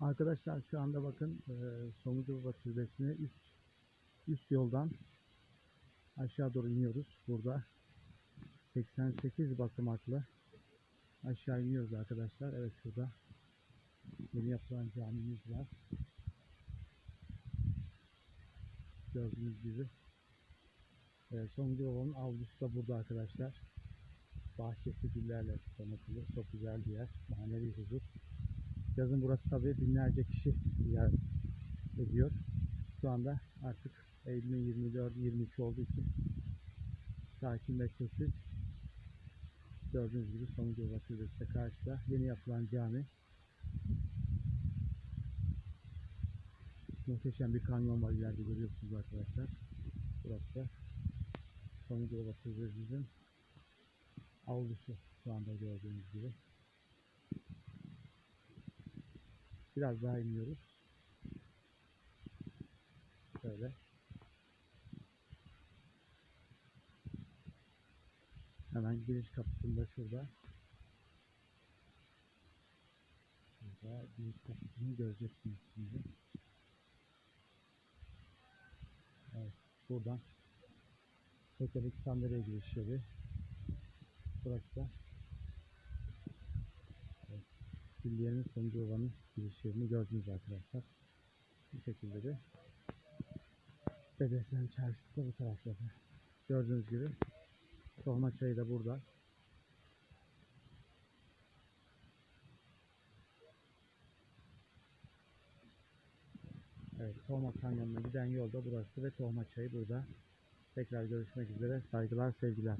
Arkadaşlar şu anda bakın e, Somucubaba Türbesi'ne üst, üst yoldan aşağı doğru iniyoruz. Burada 88 basamaklı aşağı iniyoruz arkadaşlar. Evet şurada yeni yapılan camimiz var. Gördüğünüz gibi. E, Somucubaba'nın avlusu da burada arkadaşlar. Bahçesi güllerle donatılı. Çok güzel bir yer. Manevi huzur. Yazın burası tabii binlerce kişi ziyaret ediyor. Şu anda artık Eylül'ün 24-23 olduğu için sakin ve sessiz. Gördüğünüz gibi Sonucu Türbesi de karşıda. Yeni yapılan cami. Muhteşem bir kanyon var ileride görüyorsunuz arkadaşlar. Burası da Sonucu Türbesi'nin avlusu şu anda gördüğünüz gibi. Biraz daha iniyoruz. Şöyle. Hemen giriş kapısında şurada. Şurada giriş kapısını göreceksiniz şimdi. Evet, buradan Tekerlek sandalye girişleri. Burası da Külliyenin sonucu olanın girişlerini gördünüz arkadaşlar. Bu şekilde de Bedesten çarşısı da bu tarafta. Gördüğünüz gibi Tohma çayı da burada. Evet, Tohma Kanyonu'na giden yol da burası ve Tohma çayı burada. Tekrar görüşmek üzere. Saygılar, sevgiler.